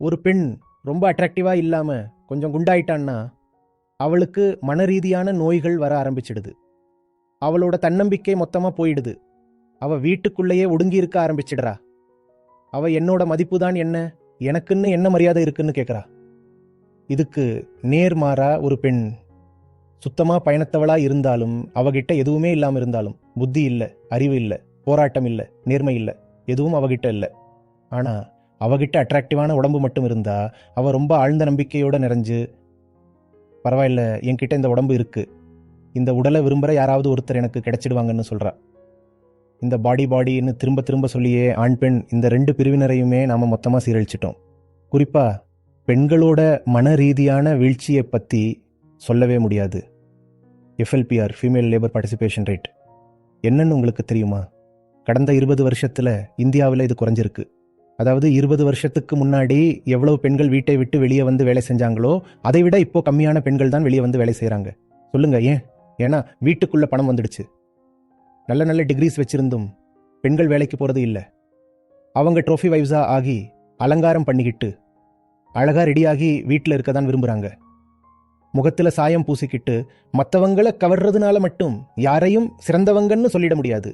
ஒரு பெண் ரொம்ப அட்ராக்டிவாக இல்லாமல் கொஞ்சம் குண்டாயிட்டான்னா அவளுக்கு மன ரீதியான நோய்கள் வர ஆரம்பிச்சிடுது. அவளோட தன்னம்பிக்கை மொத்தமாக போயிடுது. அவள் வீட்டுக்குள்ளேயே ஒடுங்கி இருக்க ஆரம்பிச்சிடுறா. அவள் என்னோட மதிப்பு தான் என்ன எனக்குன்னு என்ன மரியாதை இருக்குன்னு கேட்குறா இதுக்கு நேர்மாறா ஒரு பெண் சுத்தமாக பயணத்தவளாக இருந்தாலும் அவகிட்ட எதுவுமே இல்லாமல் இருந்தாலும் புத்தி இல்லை அறிவு இல்லை போராட்டம் இல்லை நேர்மை இல்லை எதுவும் அவகிட்ட இல்லை. ஆனால் அவகிட்ட அட்ராக்டிவான உடம்பு மட்டும் இருந்தா அவ ரொம்ப ஆழ்ந்த நம்பிக்கையோட நிறைஞ்சு பரவாயில்ல என்கிட்ட இந்த உடம்பு இருக்கு. இந்த உடலை விரும்புகிற யாராவது ஒருத்தர் எனக்கு கிடைச்சிடுவாங்கன்னு சொல்கிறா இந்த பாடி பாடின்னு திரும்ப திரும்ப சொல்லியே ஆண் பெண் இந்த ரெண்டு பிரிவினரையுமே நாம் மொத்தமாக சீரழிச்சிட்டோம். குறிப்பாக பெண்களோட மன ரீதியான வீழ்ச்சியை பற்றி சொல்லவே முடியாது. FLPR female labour participation rate என்னன்னு உங்களுக்கு தெரியுமா? கடந்த இருபது வருஷத்தில் இந்தியாவில் இது குறைஞ்சிருக்கு. அதாவது இருபது வருஷத்துக்கு முன்னாடி எவ்வளவு பெண்கள் வீட்டை விட்டு வெளியே வந்து வேலை செஞ்சாங்களோ அதை விட இப்போ கம்மியான பெண்கள் தான் வெளியே வந்து வேலை செய்கிறாங்க சொல்லுங்க ஏன்? ஏன்னா வீட்டுக்குள்ள பணம் வந்துடுச்சு. நல்ல நல்ல டிகிரிஸ் வச்சிருந்தும் பெண்கள் வேலைக்கு போகிறது இல்லை. அவங்க ட்ரோஃபி வைவ்ஸா ஆகி அலங்காரம் பண்ணிக்கிட்டு அழகாக ரெடியாகி வீட்டில் இருக்க தான் விரும்புகிறாங்க முகத்தில் சாயம் பூசிக்கிட்டு மற்றவங்கள கவர்றதுனால மட்டும் யாரையும் சிறந்தவங்கன்னு சொல்லிட முடியாது.